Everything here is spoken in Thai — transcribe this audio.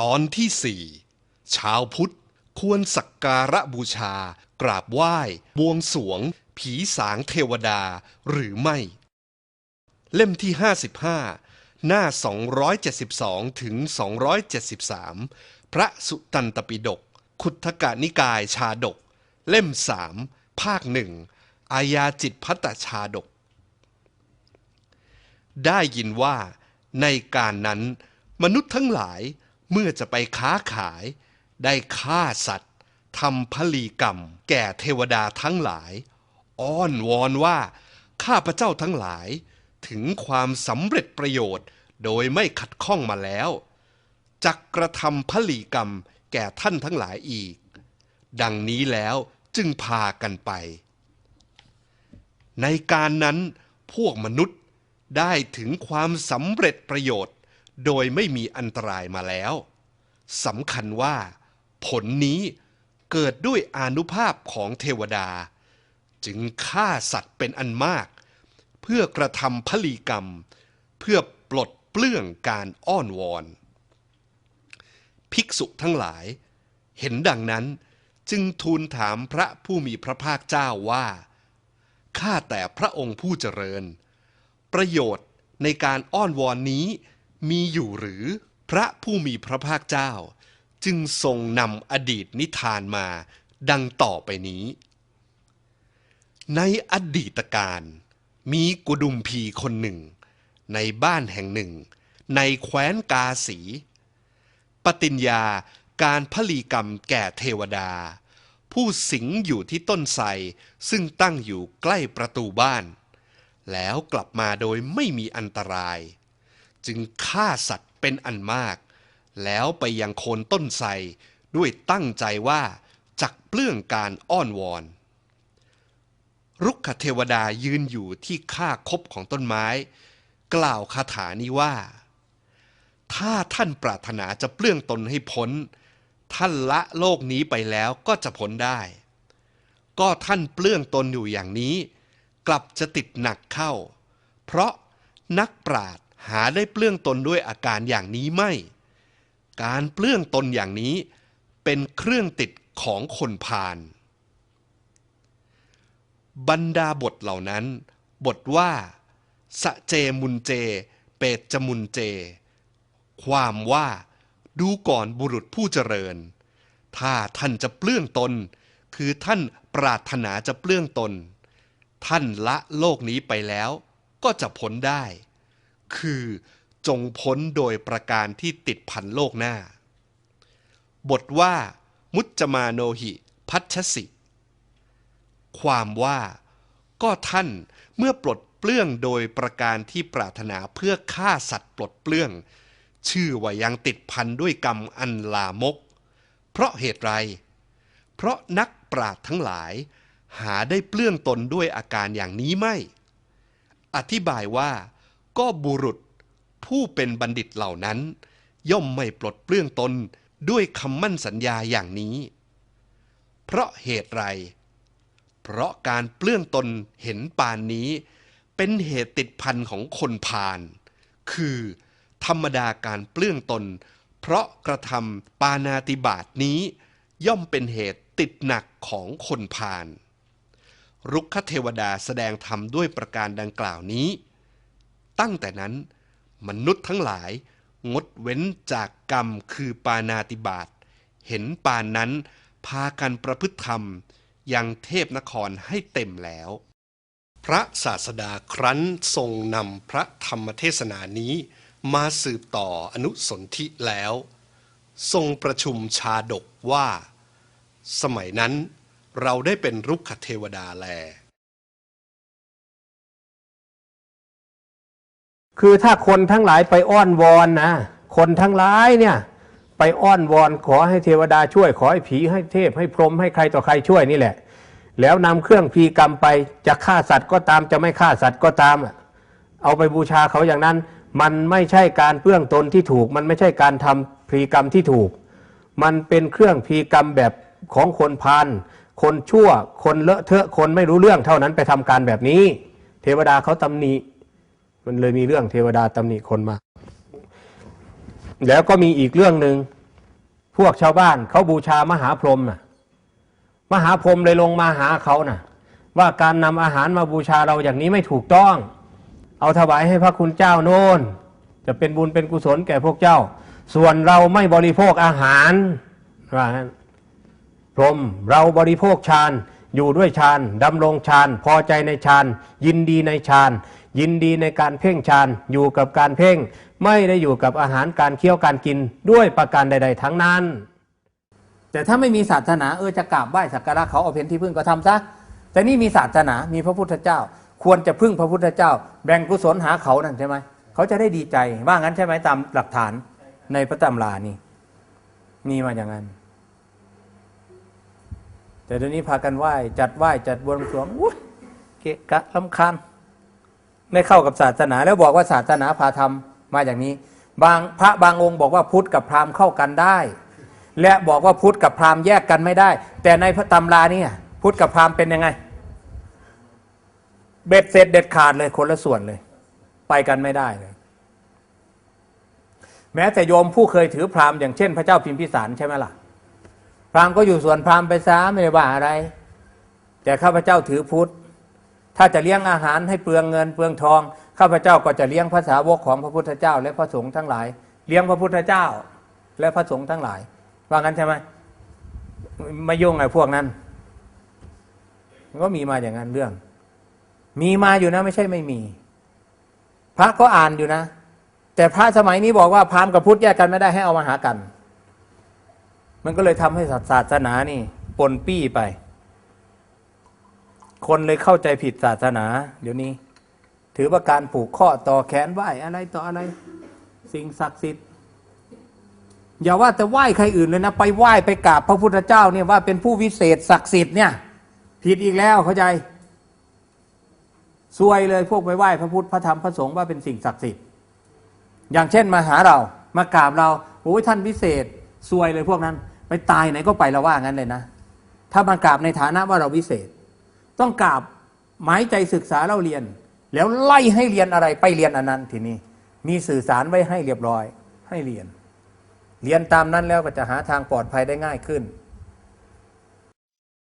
ตอนที่สี่ชาวพุทธควรสักการะบูชา กราบไหว้ บวงสวง ผีสางเทวดาหรือไม่ เล่มที่ 55 หน้า 272 ถึง 273 พระสุตตันตปิฎกขุททกนิกายชาดก เล่ม3ภาคหนึ่งอาญาจิตพัตชาดก ได้ยินว่าในการนั้น มนุษย์ทั้งหลาย เมื่อจะไปค้าขาย ได้ฆ่าสัตว์ทำพลีกรรม แก่เทวดาทั้งหลาย อ้อนวอนว่า ข้าพระเจ้าทั้งหลาย ถึงความสำเร็จประโยชน์โดยไม่ขัดข้องมาแล้วจักกระทำพลีกรรมแก่ท่านทั้งหลายอีก ดังนี้แล้วจึงพากันไป ในการนั้นพวกมนุษย์ได้ถึงความสำเร็จประโยชน์ โดยไม่มีอันตรายมาแล้วสำคัญว่า ผลนี้เกิดด้วยอนุภาพของเทวดา จึงฆ่าสัตว์เป็นอันมาก เพื่อกระทำพลีกรรม เพื่อปลดเปลื้องการอ้อนวอน ภิกษุทั้งหลาย เห็นดังนั้นจึงทูลถามพระผู้มีพระภาคเจ้าว่าข้าแต่พระองค์ผู้เจริญ ประโยชน์ในการอ้อนวอนนี้ มีอยู่หรือพระผู้มีพระภาคเจ้า จึงทรงนำอดีตนิทานมา ดังต่อไปนี้ ในอดีตการมีกุดุมพีคนหนึ่ง ในบ้านแห่งหนึ่ง ในแคว้นกาสี ปฏิญญาการพลีกรรมแก่เทวดา ผู้สิงอยู่ที่ต้นไทรซึ่งตั้งอยู่ใกล้ประตูบ้าน แล้วกลับมาโดยไม่มีอันตราย จึงฆ่าสัตว์เป็นอันมาก แล้วไปยังโคนต้นไทรด้วยตั้งใจว่าจักเปลื้องการอ้อนวอน รุกขเทวดายืนอยู่ที่ข้าคบของต้นไม้ กล่าวคาถานี้ว่า ถ้าท่านปรารถนาจะเปลื้องตนให้พ้น ท่านละโลกนี้ไปแล้วก็จะพ้นได้ ก็ท่านเปลื้องตนอยู่อย่างนี้ กลับจะติดหนักเข้า เพราะนักปราด หาได้เปลื้องตนด้วยอาการอย่างนี้ไม่ การเปลื้องตนอย่างนี้ เป็นเครื่องติดของคนพาลบรรดาบทเหล่านั้น บทว่า สะเจมุนเจ เปตจมุนเจ ความว่า ดูก่อนบุรุษผู้เจริญ ถ้าท่านจะเปลื้องตน คือท่านปรารถนาจะเปลื้องตน ท่านละโลกนี้ไปแล้ว ก็จะพ้นได้ คือจงพ้นโดยประการที่ติดพันโลกหน้า บทว่า มุจจมาโนหิพัชสิ ความว่า ก็ท่านเมื่อปลดเปลื้องโดยประการที่ปรารถนาเพื่อฆ่าสัตว์ปลดเปลื้อง ชื่อว่ายังติดพันด้วยกรรมอันลามก เพราะเหตุไร เพราะนักปราดทั้งหลาย หาได้เปลื้องตนด้วยอาการอย่างนี้ไม่ อธิบายว่า ก็บุรุษผู้เป็นบัณฑิตเหล่านั้น ย่อมไม่ปลดเปลื้องตนด้วยคำมั่นสัญญาอย่างนี้ เพราะเหตุไร เพราะการเปลื้องตนเห็นปานนี้ เป็นเหตุติดพันของคนพาลคือ ธรรมดาการเปลื้องตน เพราะกระทำปานาติบาตนี้ ย่อมเป็นเหตุติดหนักของคนพาลรุกขเทวดาแสดงธรรมด้วยประการดังกล่าวนี้ ตั้งแต่นั้น มนุษย์ทั้งหลาย งดเว้นจากกรรมคือปานาติบาตเห็นปานนั้น พากันประพฤติธรรม ยังเทพนครให้เต็มแล้ว พระศาสดาครั้นทรงนำพระธรรมเทศนานี้มาสืบต่ออนุสนธิแล้ว ทรงประชุมชาดกว่า สมัยนั้นเราได้เป็นรุกขเทวดาแล คือถ้าคนทั้งหลายไปอ้อนวอนนะคนทั้งหลายเนี่ยไปอ้อนวอนขอให้เทวดาช่วย ขอให้ผีให้เทพให้พรหมให้ใครต่อใครช่วยนี่แหละ แล้วนำเครื่องพีกรรมไปจะฆ่าสัตว์ก็ตามจะไม่ฆ่าสัตว์ก็ตาม เอาไปบูชาเขาอย่างนั้น มันไม่ใช่การเปื้องตนที่ถูก มันไม่ใช่การทำพีกรรมที่ถูก มันเป็นเครื่องพีกรรมแบบของคนพาลคนชั่วคนเลอะเทอะคนไม่รู้เรื่องเท่านั้นไปทำการแบบนี้ เทวดาเขาตำหนิ มันเลยมีเรื่องเทวดาตำหนิคนมา แล้วก็มีอีกเรื่องหนึ่งพวกชาวบ้านเขาบูชามหาพรหมน่ะมหาพรหมเลยลงมาหาเขาน่ะ ว่าการนำอาหารมาบูชาเราอย่างนี้ไม่ถูกต้อง เอาถวายให้พระคุณเจ้าโน่น จะเป็นบุญเป็นกุศลแก่พวกเจ้า ส่วนเราไม่บริโภคอาหารว่าพรหมเราบริโภคฌานอยู่ด้วยฌานดำรงฌานพอใจในฌานยินดีในฌาน ยินดีในการเพ่งฌานอยู่กับการเพ่ง ไม่ได้อยู่กับอาหารการเคี้ยวการกินด้วยประการใด ๆ ทั้งนั้น แต่ถ้าไม่มีศาสนาเออจะกราบไหว้สักการะเขาเอาเป็นที่พึ่งก็ทำซะแต่นี่มีศาสนามีพระพุทธเจ้า ควรจะพึ่งพระพุทธเจ้า แบ่งกุศลหาเขานั่นใช่ไหมเขาจะได้ดีใจว่างั้นใช่ไหมตามหลักฐานในพระตำรานี่มีมาอย่างนั้น แต่เดี๋ยวนี้พากันไหว้จัดไหว้จัดบวงสรวงเกะกะลำคาญ ไม่เข้ากับศาสนา แล้วบอกว่าศาสนาพาทำมาอย่างนี้ บางพระบางองค์บอกว่าพุทธกับพราหมณ์เข้ากันได้ และบอกว่าพุทธกับพราหมณ์แยกกันไม่ได้ แต่ในพระตำราเนี่ยพุทธกับพราหมณ์เป็นยังไง เบ็ดเสร็จเด็ดขาดเลยคนละส่วนเลย ไปกันไม่ได้เลย แม้แต่โยมผู้เคยถือพราหมณ์อย่างเช่น พระเจ้าพิมพิสารใช่ไหมล่ะพราหมณ์ก็อยู่ส่วนพราหมณ์ไปซะไม่ได้ว่าอะไร แต่ข้าพเจ้าถือพุทธ ถ้าจะเลี้ยงอาหารให้เปลืองเงินเปลืองทองข้าพเจ้าก็จะเลี้ยงพระสาวกของพระพุทธเจ้า และพระสงฆ์ทั้งหลาย เลี้ยงพระพุทธเจ้า และพระสงฆ์ทั้งหลาย ว่างั้นใช่ไหมไม่ยุ่งไอ้พวกนั้นก็มีมาอย่างนั้นเรื่อง มีมาอยู่นะ ไม่ใช่ไม่มี พระก็อ่านอยู่นะ แต่พระสมัยนี้บอกว่าพราหมณ์กับพุทธแยกกันไม่ได้ให้เอามาหากัน มันก็เลยทำให้ศาสนานี่ปนปี้ไป คนเลยเข้าใจผิดศาสนา เดี๋ยวนี้ ถือว่าการผูกข้อต่อแขนไหวอะไรต่ออะไร สิ่งศักดิ์สิทธิ์อย่าว่าแต่ไหว้ใครอื่นเลยนะ ไปไหว้ไปกราบพระพุทธเจ้าเนี่ยว่าเป็นผู้วิเศษศักดิ์สิทธิ์เนี่ย ผิดอีกแล้วเข้าใจซวยเลยพวกไปไหว้พระพุทธพระธรรมพระสงฆ์ว่าเป็นสิ่งศักดิ์สิทธิ์อย่างเช่นมาหาเรามากราบเราโอ้ยท่านวิเศษซวยเลยพวกนั้น ไปตายไหนก็ไปเราว่างั้นเลยนะ ถ้ามากราบในฐานะว่าเราวิเศษ ต้องกราบหมายใจศึกษาเราเรียน แล้วไล่ให้เรียนอะไรไปเรียนอันนั้นทีนี้มีสื่อสารไว้ให้เรียบร้อย ให้เรียน เรียนตามนั้นแล้วก็จะหาทางปลอดภัยได้ง่ายขึ้น